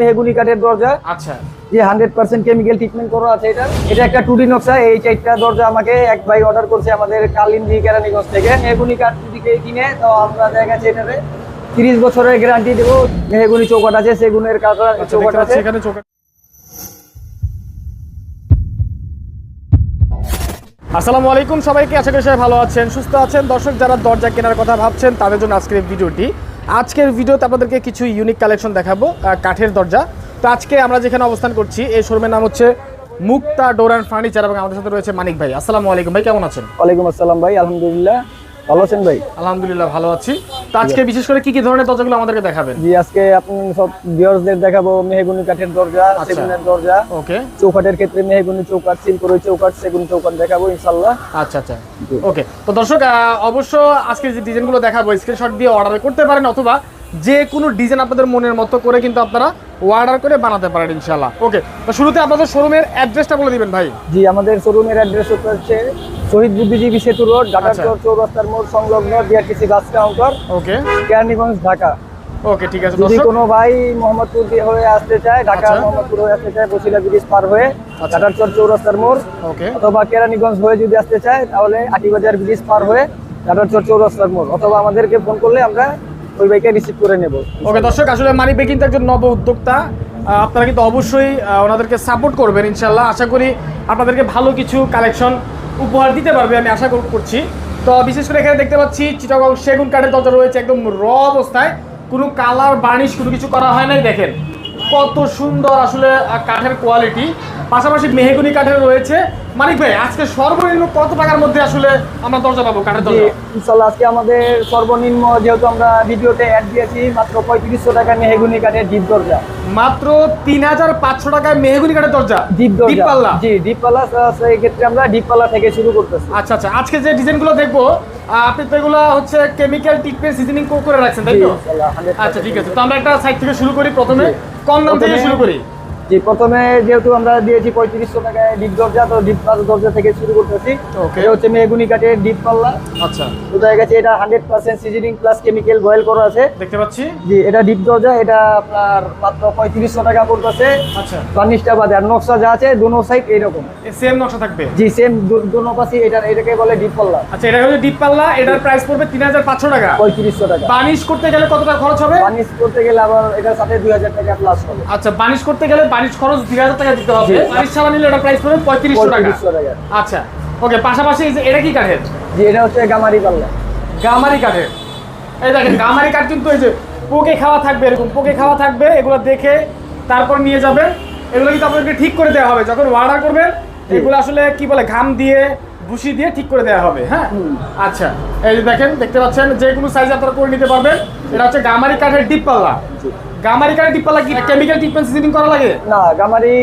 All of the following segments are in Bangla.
মেহগুনি কাঠের দরজা। আচ্ছা। যে হান্ড্রেড পার্সেন্ট কেমিক্যাল ট্রিটমেন্ট করা আছে এটা। এটা একটা টুডি নকশা এই চারটা দরজা আমাকে এক ভাই অর্ডার করছে আমাদের কালিন্দি কেরানীগঞ্জ থেকে। মেহগুনি কাঠ যদি কিনে তো আমরা দেখা যাচ্ছে এটাতে। তিরিশ বছরের গ্যারান্টি দেবো মেহগুনি চৌকাট আছে সেগুনের আচ্ছা চৌকাট আছে। আসসালামু আলাইকুম সবাইকে আশা করি সবাই ভালো আছেন সুস্থ আছেন। দর্শক যারা দরজা কেনার কথা ভাবছেন তাদের জন্য আজকের ভিডিওটি আজকের ভিডিওতে আপনাদেরকে কিছু ইউনিক কালেকশন দেখাবো কাঠের দরজা। তো আজকে আমরা যেখানে অবস্থান করছি, এই শোরুমের নাম হচ্ছে মুক্তা ডোর অ্যান্ড ফার্নিচার এবং আমাদের সাথে রয়েছে মানিক ভাই। আসসালামু আলাইকুম ভাই, কেমন আছেন? ওয়ালাইকুম আসসালাম ভাই, আলহামদুলিল্লাহ। ভালো আছেন ভাই? আলহামদুলিল্লাহ ভালো আছি। তো আজকে বিশেষ করে কি কি ধরনের দরজাগুলো আমাদেরকে দেখাবেন? জি আজকে আপনি সব ভিউয়ার্সদের দেখাবো মেহগুনি কাঠের দরজা আচ্ছা। সেগুনের দরজা। ওকে। চৌকাঠের ক্ষেত্রে মেহগুনি চৌকাঠ সিলকোর চৌকাঠ সেগুন চৌকাঠ দেখাবো ইনশাল্লাহ আচ্ছা আচ্ছা। ওকে। তো দর্শক আহ, অবশ্য আজকে যে ডিজাইনগুলো দেখাবো স্ক্রিনশট দিয়ে অর্ডার করতে পারেন অথবা যে কোনো ডিজাইন আপনাদের মনের মতো করে কিন্তু আপনারা অর্ডার করে বানাতে পারেন ইনশাল্লাহ ওকে তো শুরুতে আপনাদের শোরুমের অ্যাড্রেসটা বলে দিবেন ভাই জি আমাদের শোরুমের অ্যাড্রেস হচ্ছে শহীদ বুদ্ধিজীবী সেতু রোড আচ্ছা। ডাটাচর চৌরাস্তার মোড় সংলগ্ন BRTC bus counter okay Keraniganj Dhaka okay ঠিক আছে যদি কোনো ভাই মোহাম্মদপুর দিয়ে হয়ে আসতে চায় ঢাকা আচ্ছা। মোহাম্মদপুর হয়ে আসতে চায় বসিলা ব্রিজ পার হয়ে আচ্ছা। ডাটাচর চৌরাস্তার মোড় ওকে অথবা কেরানীগঞ্জ হয়ে যদি আসতে চায় তাহলে আটিবাজার ব্রিজ পার হয়ে ডাটাচর চৌরাস্তার মোড় অথবা আমাদেরকে ফোন করলে আমরা ওই বাইকটা রিসিভ করে নেব। ওকে দর্শক, আসলে মানি ভাই কিন্তু একজন নব উদ্যোক্তা। আপনারা কিন্তু অবশ্যই ওনাদেরকে সাপোর্ট করবেন ইনশাল্লাহ আশা করি আপনাদেরকে ভালো কিছু কালেকশন উপহার দিতে পারবে, আমি আশা কর- করছি। তো বিশেষ করে এখানে দেখতে পাচ্ছি, চিটাগং সেগুন কাঠের দরজা রয়েছে একদম র অবস্থায়। কোনো কালার বার্নিশ কোনো কিছু করা হয় নাই, দেখেন। কত সুন্দর আসলে কাঠের কোয়ালিটি পাশাপাশি মেহেগুনি কাঠের রয়েছে। মানিক ভাই আজকে সর্বনিম্ন কত টাকার মধ্যে আসলে আমরা দরজা পাবো কাঠের দরজা? ইনশাল্লাহ আজকে আমাদের সর্বনিম্ন যেহেতু আমরা ভিডিওতে অ্যাড দিয়েছি মাত্র পঁয়ত্রিশশো টাকা মেহেগুনি কাঠের ডিপ দরজা। মাত্র তিন হাজার পাঁচশো টাকায় মেহেগুনি কাঠের দরজা? ডিপ দরজা। জি ডিপ পাল্লা সেই ক্ষেত্রে আমরা ডিপ পাল্লা থেকে শুরু করতেছি। আচ্ছা আচ্ছা আজকে যে ডিজাইনগুলো দেখব আপনি তো এগুলো হচ্ছে কেমিক্যাল ট্রিটমেন্ট সিজনিং করে রাখছেন তাই তো? আচ্ছা ঠিক আছে তো আমরা একটা সাইড থেকে শুরু করি প্রথমে। কম দাম থেকে শুরু করি। জি প্রথমে যেহেতু আমরা দিয়েছি পঁয়ত্রিশশো টাকায় ডিপ দরজা তো ডিপ পাল্লা দরজা থেকে শুরু করতেছি. এটা হচ্ছে মেহগুনি কাঠের ডিপ পাল্লা। আচ্ছা। বোঝা গেছে এটা hundred percent seasoning plus chemical boil করা আছে। দেখতে পাচ্ছি। জি এটা ডিপ দরজা এটা আপনার মাত্র পঁয়ত্রিশশো টাকা পড়তেছে। আচ্ছা। বার্নিশটা বাদে আর নকশা যা আছে দুনো সাইড এইরকম সেম নকশা থাকবে? জি সেম দুনো পাশে এটা এটাকে বলে ডিপ পাল্লা। আচ্ছা এটা হচ্ছে ডিপ পাল্লা এটার প্রাইস পড়বে তিন হাজার পাঁচশো টাকা। পঁয়ত্রিশশো টাকা বানিশ করতে গেলে কত টাকা খরচ হবে? বার্নিশ করতে গেলে আবার এটার সাথে দুই হাজার টাকা প্লাস হবে। আচ্ছা বানিশ করতে গেলে বানিশ খরচ দুই হাজার টাকা দিতে হবে। বানিশ ছাড়া নিলে ওটা প্রাইস পড়বে পঁয়ত্রিশশো টাকা। আচ্ছা ওকে পাশাপাশি এটা কি কাঠের? জি এটা হচ্ছে গামারি পাল্লা। গামারি কাঠের। এই দেখেন গামারি কাঠ কিন্তু এই যে পোকে খাওয়া থাকবে এরকম পোকে খাওয়া থাকবে এগুলো দেখে তারপর নিয়ে যাবেন এগুলো কিন্তু আপনাদেরকে ঠিক করে দেওয়া হবে। যখন অর্ডার করবেন এগুলো আসলে কি বলে ঘাম দিয়ে ভুসি দিয়ে ঠিক করে দেওয়া হবে হ্যাঁ? আচ্ছা এই যে দেখেন দেখতে পাচ্ছেন যে কোনো সাইজ আপনারা করে নিতে পারবেন। এটা হচ্ছে গামারি কাঠের ডিপ পাল্লা। গামারি কারে টিপা কি কেমিক্যাল ট্রিটমেন্ট সিজনিং করা লাগে? না গামারি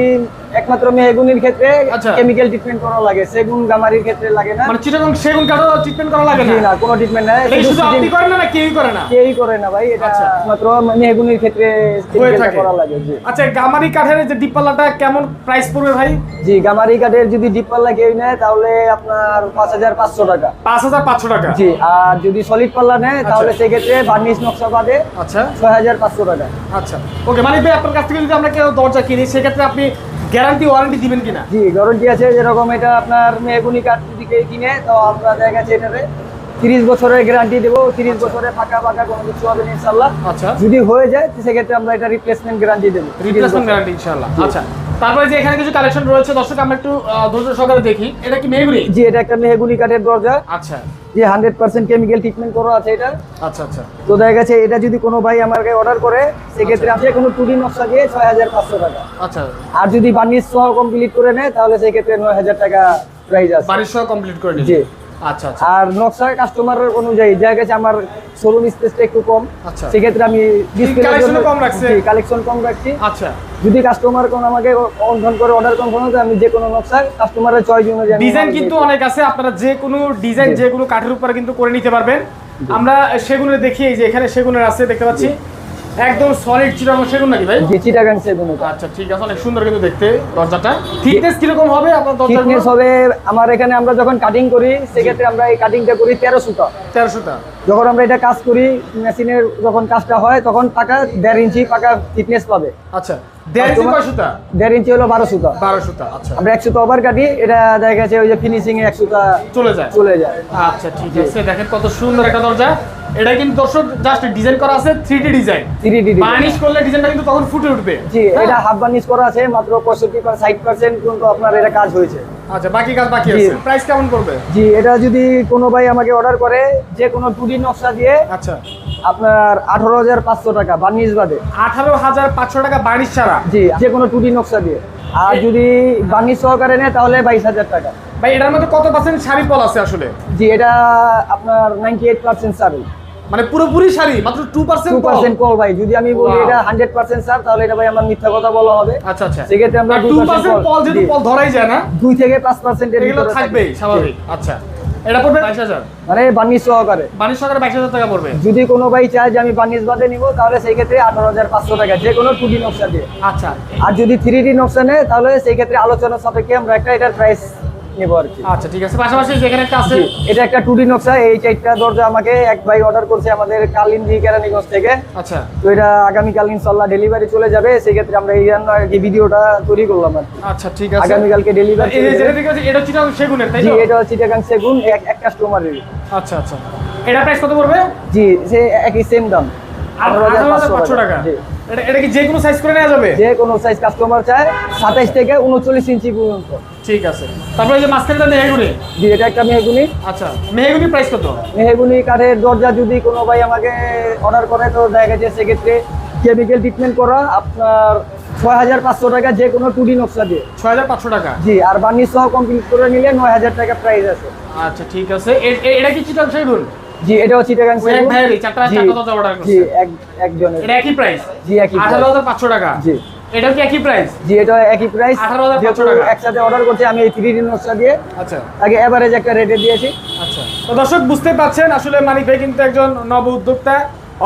একমাত্র মেহগুনির ক্ষেত্রে আচ্ছা। কেমিক্যাল ট্রিটমেন্ট করা লাগে সেগুন গামারির ক্ষেত্রে লাগে না। মানে চিটাগং সেগুন কাঠও ট্রিটমেন্ট করা লাগে না? না কোনো ট্রিটমেন্ট নাই। এটা শুধু আপনি করেন না না কেউই করে না? কেউই করে না ভাই এটা আচ্ছা। মাত্র মেহগুনির ক্ষেত্রে করা লাগে জি। আচ্ছা গামারি কাঠের যে ডিপপাল্লাটা কেমন প্রাইস পড়বে ভাই? জি গামারি কাঠের যদি ডিপ পাল্লা কেউ নেয় তাহলে আপনার পাঁচ হাজার পাঁচশো টাকা। পাঁচ হাজার পাঁচশো টাকা? জি আর যদি সলিড পাল্লা নেয় তাহলে সেক্ষেত্রে বার্নিশ নকশা বাদে আচ্ছা। ছয় হাজার পাঁচশো টাকা। আচ্ছা। ওকে মানে ভাই আপনার কাছ থেকে যদি আমরা কেউ দরজা কিনি সেক্ষেত্রে আপনি গ্যারান্টি ওয়ারেন্টি দিবেন কিনা? জি গ্যারান্টি আছে যেরকম এটা আপনার মেগুনি কাঠ যদি কেউ কিনে তো আমরা দেখা গেছে এটাতে তিরিশ বছরের গ্যারান্টি দেবো তিরিশ বছরে ফাঁকা ফাঁকা কোনো কিছু হবে ইনশাল্লাহ। আচ্ছা। যদি হয়ে যায় সেক্ষেত্রে আমরা এটা রিপ্লেসমেন্ট গ্যারান্টি দেবো। রিপ্লেসমেন্ট গ্যারান্টি ইনশাআল্লাহ আচ্ছা। তারপরে যে এখানে কিছু কালেকশন রয়েছে দর্শক আমরা একটু ধৈর্য সহকারে দেখি। এটা কি মেহগুনি? জি এটা একটা মেহগুনি কাঠের দরজা। আচ্ছা। যে হান্ড্রেড পার্সেন্ট কেমিক্যাল ট্রিটমেন্ট করা আছে এটা। আচ্ছা আচ্ছা। তো দেখা গেছে এটা যদি কোনো ভাই আমাকে অর্ডার করে সেক্ষেত্রে আমি কোনো টুডি নকশা দিয়ে ছয় হাজার পাঁচশো টাকা। আচ্ছা। আর যদি বার্নিশ সহ কমপ্লিট করে নেয় তাহলে সেক্ষেত্রে নয় হাজার টাকা প্রাইস আছে। বাড়ির সহ কমপ্লিট করে জি। নিন আচ্ছা আচ্ছা। আর নকশা কাস্টমারের অনুযায়ী দেখা গেছে আমার শোরুম স্পেসটা একটু কম। আচ্ছা। সেক্ষেত্রে আমি? কালেকশন কম রাখছি? আচ্ছা। যদি কাস্টমার কোন আমাকে অনফোন করে অর্ডার কনফার্ম হবে আমি যে কোনো নকশা কাস্টমারের চয়েস অনুযায়ী ডিজাইন কিন্তু অনেক আছে আপনারা যে কোনো ডিজাইন। যে কোনো কাঠের উপরে কিন্তু করে নিতে পারবেন। আমরা সেগুনের দেখি এই যে এখানে সেগুনের আছে দেখতে পাচ্ছি। একদম সলিড সেগুন নাকি ভাই? জি চিটাগাং সেগুন আচ্ছা ঠিক আছে অনেক সুন্দর কিন্তু দেখতে দরজাটা। থিকনেস কীরকম হবে আপনার দরজা থিকনেস হবে আমার এখানে আমরা যখন কাটিং করি সেক্ষেত্রে আমরা এই কাটিংটা করি তেরো সুতা। তেরোশোটা যখন আমরা এটা কাজ করি মেশিনের যখন কাজটা হয় তখন পাকা দেড় ইঞ্চি পাকা ফিটনেস পাবে। আচ্ছা দেড় ইঞ্চি তোমার- কয় সুতা দেড় ইঞ্চি হলো বারো সুতা। বারো সুতা আচ্ছা। আমরা এক সুতা ওভার কাটি এটা দেখা গেছে ওই যে ফিনিশিং এ এক সুতা চলে যায়। চলে যায়। আচ্ছা ঠিক আছে দেখেন কত সুন্দর একটা দরজা। এটা কিন্তু দর্শক জাস্ট ডিজাইন করা আছে ডিজাইন বার্নিশ করলে ডিজাইনটা কিন্তু তখন ফুটে উঠবে। জি হ্যাঁ? এটা হাফ বার্নিশ করা আছে মাত্র কিন্তু আপনার এটা কাজ হয়েছে। আচ্ছা বাকি কাজ বাকি আছে। প্রাইস কেমন করবে জি এটা যদি কোনো ভাই আমাকে অর্ডার করে যে কোনো টুডি নকশা দিয়ে আচ্ছা। আপনার আঠারো হাজার পাঁচশো টাকা বার্নিশ বাদে। আঠারো হাজার পাঁচশো টাকা বার্নিশ ছাড়া? জি যে কোনো টুডি নকশা দিয়ে। আর যদি বার্নিশ সহকারে নেয় তাহলে বাইশ হাজার টাকা। ভাই এটার মধ্যে কত পার্সেন্ট শাড়ি পল আছে আসলে? জি এটা আপনার নাইনটি এইট পার্সেন্ট সার মানে পুরোপুরি শাড়ি মাত্র টু পার্সেন্ট পার্সেন্ট কল ভাই। যদি আমি বলি এটা হান্ড্রেড পার্সেন্ট সার তাহলে এটা ভাই আমার মিথ্যা কথা বলা হবে। আচ্ছা আচ্ছা। সেক্ষেত্রে আমরা টু 2% পার্সেন্ট পল- পল যেহেতু। পল ধরাই যায় না? দুই থেকে পাঁচ পার্সেন্টের এগুলো থাকবেই স্বাভাবিক। আচ্ছা। এটা পড়বে? বাইশ হাজার। মানে বার্নিশ সহকারে। সরকার বাইশ হাজার টাকা পড়বে। যদি কোনো ভাই চায় যে আমি বার্নিশ বাদে নিব তাহলে সেই ক্ষেত্রে আঠারো হাজার পাঁচশো টাকা যে কোনো 2D নকশা দিয়ে। আচ্ছা। আর যদি থ্রি ডি নকশা নেয় তাহলে সেই ক্ষেত্রে আলোচনা সাপেক্ষে আমরা একটা এটার প্রাইস নেব আর কি। আচ্ছা ঠিক আছে। পাশাপাশি যেখানে একটা আছে এটা একটা টু ডি নকশা। এই চারটা দরজা আমাকে এক ভাই অর্ডার করছে আমাদের কেরানীগঞ্জ থেকে। আচ্ছা। তো এটা আগামীকাল ইনশাল্লাহ ডেলিভারি চলে যাবে। সেই ক্ষেত্রে আমরা এই জন্য আর কি ভিডিওটা তৈরি করলাম আর আচ্ছা ঠিক আছে। আগামীকালকে ডেলিভারি এটা সেগুনের তাই এটা চিটাগাং সেগুন এক কাস্টমারের আচ্ছা আচ্ছা। এটা প্রাইস কত পড়বে? জি সে একই সেম দাম। টাকা? জি। এটা এটা কি যে কোনো সাইজ করে নেওয়া যাবে? যে কোনো সাইজ কাস্টমার চায় সাতাইশ থেকে উনচল্লিশ ইঞ্চি পর্যন্ত। ঠিক আছে। তারপরে যে মাঝখানটা মেহেগুনি। জি এটা একটা মেহগুনি। আচ্ছা মেহেগুনি প্রাইস কত? মেহগুনি কাঠের দরজা যদি কোনো ভাই আমাকে অর্ডার করে তো দেখা গেছে সেক্ষেত্রে কেমিক্যাল ট্রিটমেন্ট করা আপনার ছয় হাজার পাঁচশো টাকা যে কোনো টু ডি নকশা দিয়ে। ছয় হাজার পাঁচশো টাকা? জি আর বার্নিশ সহ কমপ্লিট করে নিলে নয় হাজার টাকা প্রাইস আছে। আচ্ছা ঠিক আছে। এটা কি চিটাং সেগুন? জি এটাও চিটাগাং সেগুন। ভাইয়েরই চারটা চারটা অর্ডার জি করছে। এক একজনের। এটা একই প্রাইস জি একই আঠারো price। হাজার পাঁচশো টাকা? জি। এটাও কি একই প্রাইস জি এটা একই প্রাইস 18,500 টাকা। একসাথে অর্ডার করছি আমি এই থ্রি ডি নকশা দিয়ে আচ্ছা। তাকে এভারেজ একটা রেটে দিয়েছি। আচ্ছা। তো দর্শক বুঝতে পারছেন আসলে মানিক ভাই কিন্তু একজন নব উদ্যোক্তা।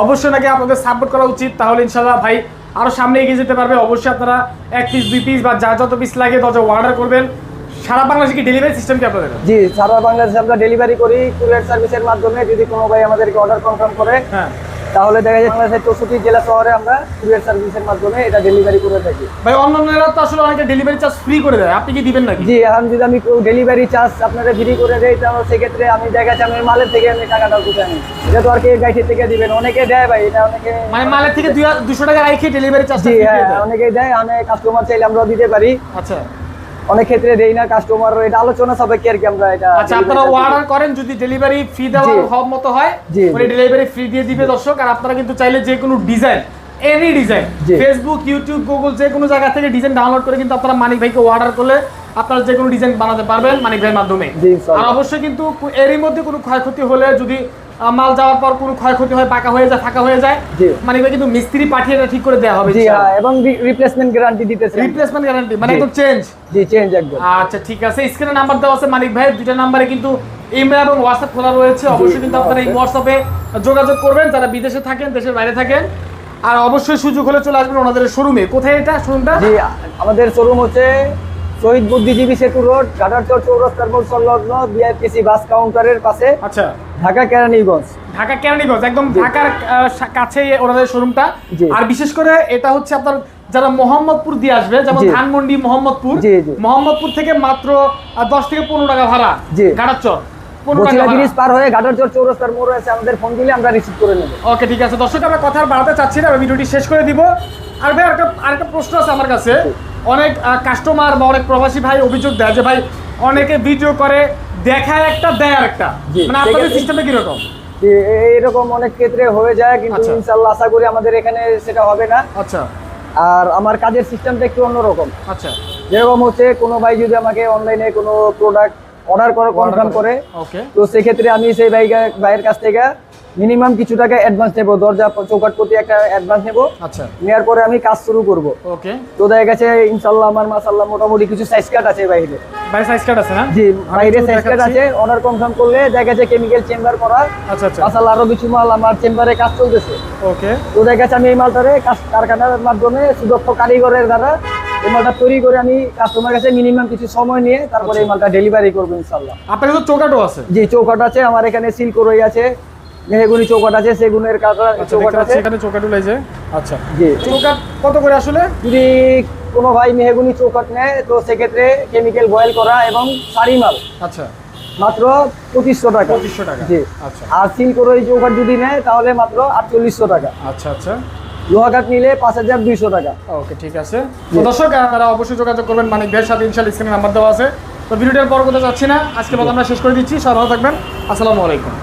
অবশ্যই নাকি আপনাদের সাপোর্ট করা উচিত তাহলে ইনশাল্লাহ ভাই আরও সামনে এগিয়ে যেতে পারবে। অবশ্যই আপনারা এক পিস দুই পিস বা যা যত পিস লাগে তত অর্ডার করবেন। সারা বাংলাদেশে কি ডেলিভারি সিস্টেম কি আপনাদের? জি সারা বাংলাদেশে আমরা ডেলিভারি করি কুরিয়ার সার্ভিসের মাধ্যমে। যদি কোনো ভাই আমাদেরকে অর্ডার কনফার্ম করে হ্যাঁ। তাহলে দেখা যায় বাংলাদেশের চৌষট্টি জেলা শহরে আমরা কুরিয়ার সার্ভিসের মাধ্যমে এটা ডেলিভারি করে থাকি। ভাই অন্যান্যরা তো আসলে অনেকে ডেলিভারি চার্জ ফ্রি করে দেয়। আপনি কি দিবেন নাকি? জি এখন যদি আমি ডেলিভারি চার্জ আপনারা ফ্রি করে দেই তাহলে সেক্ষেত্রে আমি দেখা যাচ্ছে আমি মালের থেকে আমি টাকাটা তুলে আনি এটা তো আর কি গাইটি থেকে দিবেন অনেকে দেয় ভাই এটা অনেকে মানে মালের থেকে দুশো টাকা রাখে ডেলিভারি চার্জ জি হ্যাঁ অনেকে দেয় আমি কাস্টমার চাইলে আমরাও দিতে পারি। আচ্ছা। অনেক ক্ষেত্রে দেই না কাস্টমার এটা আলোচনা সাপেক্ষে আর কি আমরা এটা আচ্ছা আপনারা অর্ডার করেন যদি ডেলিভারি ফ্রি দেওয়া জি। হওয়ার মতো হয় মানে ডেলিভারি ফ্রি দিয়ে দিবে দর্শক আর আপনারা কিন্তু চাইলে যে কোনো design any design Facebook YouTube Google যে কোনো জায়গা থেকে ডিজাইন ডাউনলোড করে কিন্তু আপনারা মানিক ভাইকে অর্ডার করলে আপনারা যে কোনো ডিজাইন বানাতে পারবেন মানিক ভাইয়ের মাধ্যমে। আর অবশ্যই কিন্তু এরই মধ্যে কোনো ক্ষয়ক্ষতি হলে যদি মাল যাওয়ার পর কোনো ক্ষয়ক্ষতি হয় পাকা হয়ে যায় ফাঁকা হয়ে যায়। মানিক ভাই কিন্তু মিস্ত্রি পাঠিয়ে এটা ঠিক করে দেওয়া হবে জি হ্যাঁ এবং রিপ্লেসমেন্ট গ্যারান্টি দিতেছে রিপ্লেসমেন্ট গ্যারান্টি মানে একদম চেঞ্জ জি চেঞ্জ একদম। আচ্ছা ঠিক আছে। স্ক্রিনে নাম্বার দেওয়া আছে মানিক ভাই দুইটা নাম্বারে কিন্তু ইমেল এবং হোয়াটসঅ্যাপ খোলা রয়েছে। অবশ্যই কিন্তু আপনারা এই হোয়াটসঅ্যাপে যোগাযোগ করবেন। যারা বিদেশে থাকেন দেশের বাইরে থাকেন আর অবশ্যই সুযোগ হলে চলে আসবেন ওনাদের শোরুমে কোথায় এটা শোরুমটা জি আমাদের শোরুম হচ্ছে শহীদ বুদ্ধিজীবী সেতু রোড ঘাটারচর চৌরাস্তার মোড় সংলগ্ন বিআরটিসি বাস কাউন্টারের পাশে। আচ্ছা। ঢাকা কেরানীগঞ্জ। ঢাকা কেরানীগঞ্জ একদম ঢাকার কাছেই ওনাদের শোরুমটা। আর বিশেষ করে এটা হচ্ছে আপনার যারা মোহাম্মদপুর দিয়ে আসবে যেমন ধানমন্ডি মোহাম্মদপুর। মোহাম্মদপুর থেকে মাত্র দশ থেকে পনেরো টাকা ভাড়া। ঘাটারচর পার হয়ে ঘাটারচর চৌরাস্তার মোড় আছে আমাদের ফোন দিলে আমরা রিসিভ করে নেব। ওকে ঠিক আছে। দর্শক আমরা কথা বাড়াতে চাচ্ছি না আমি ভিডিওটি শেষ করে দিব। আর ভাই আরেকটা আরেকটা প্রশ্ন আছে আমার কাছে। অনেক কাস্টমার বা অনেক প্রবাসী ভাই অভিযোগ দেয় যে ভাই অনেকে ভিডিও করে দেখায় একটা দেয় জি, মানে আপনাদের সিস্টেমে কীরকম? এরকম অনেক ক্ষেত্রে হয়ে যায় কিন্তু আচ্ছা। ইনশাল্লাহ আশা করি আমাদের এখানে সেটা হবে না। আচ্ছা। আর আমার কাজের সিস্টেমটা একটু অন্যরকম। আচ্ছা। যেরকম হচ্ছে কোনো ভাই যদি আমাকে অনলাইনে কোনো প্রোডাক্ট অর্ডার করে কনফার্ম করে। ওকে তো সেক্ষেত্রে আমি সেই ভাই ভাইয়ের কাছ থেকে মিনিমাম কিছু টাকা অ্যাডভান্স নেব। দরজা চৌকাট প্রতি একটা অ্যাডভান্স নেব। আচ্ছা। নেওয়ার পরে আমি কাজ শুরু করব। ওকে। তো দেখা গেছে ইনশাল্লাহ আমার মাসাল্লাহ মোটামুটি কিছু সাইজ কাট আছে বাইরে। ভাই সাইজ কার্ড আছে না? জি বাইরে সাইজ কাট আছে। অর্ডার কনফার্ম করলে দেখা গেছে কেমিক্যাল চেম্বার করা। আচ্ছা আচ্ছা। মাসাল্লাহ আরও কিছু মাল আমার চেম্বারে কাজ চলতেছে। ওকে। তো দেখা গেছে আমি এই মালটারে কাজ- কারখানার মাধ্যমে সুদক্ষ কারিগরের দ্বারা এই মালটা তৈরি করে আমি কাস্টমার কাছে মিনিমাম কিছু সময় নিয়ে তারপরে এই মালটা ডেলিভারি করব ইনশাল্লাহ। আপনার কাছে চৌকাটও আছে? জি চৌকাট আছে আমার এখানে সিলকোরই আছে। মেহগুনি চৌকাট আছে সেগুনের কাটা আচ্ছা চৌকাট আছে। এখানে চৌকাটু লাইছে আচ্ছা। জি। চৌকাট কত করে আসলে? যদি কোনো ভাই মেহগুনি চৌকাট নেয় তো সেক্ষেত্রে কেমিক্যাল বয়েল করা এবং সারি মাল। আচ্ছা। মাত্র পঁচিশশো টাকা। পঁচিশশো টাকা। জি। আচ্ছা। আর সিলকোরই চৌকাট যদি নেয় তাহলে মাত্র আটচল্লিশশো টাকা। আচ্ছা আচ্ছা। লোহা কাঠ নিলে পাঁচ হাজার দুইশো টাকা। ওকে ঠিক আছে। তো দর্শক আপনারা অবশ্যই যোগাযোগ করবেন মানিক ভাইয়ের সাথে ইনশাল্লাহ স্ক্রিনে নাম্বার দেওয়া আছে। তো ভিডিওটার পর যাচ্ছি না। আজকে মতো আমরা শেষ করে দিচ্ছি। সবাই ভালো থাকবেন। আসসালামু আলাইকুম।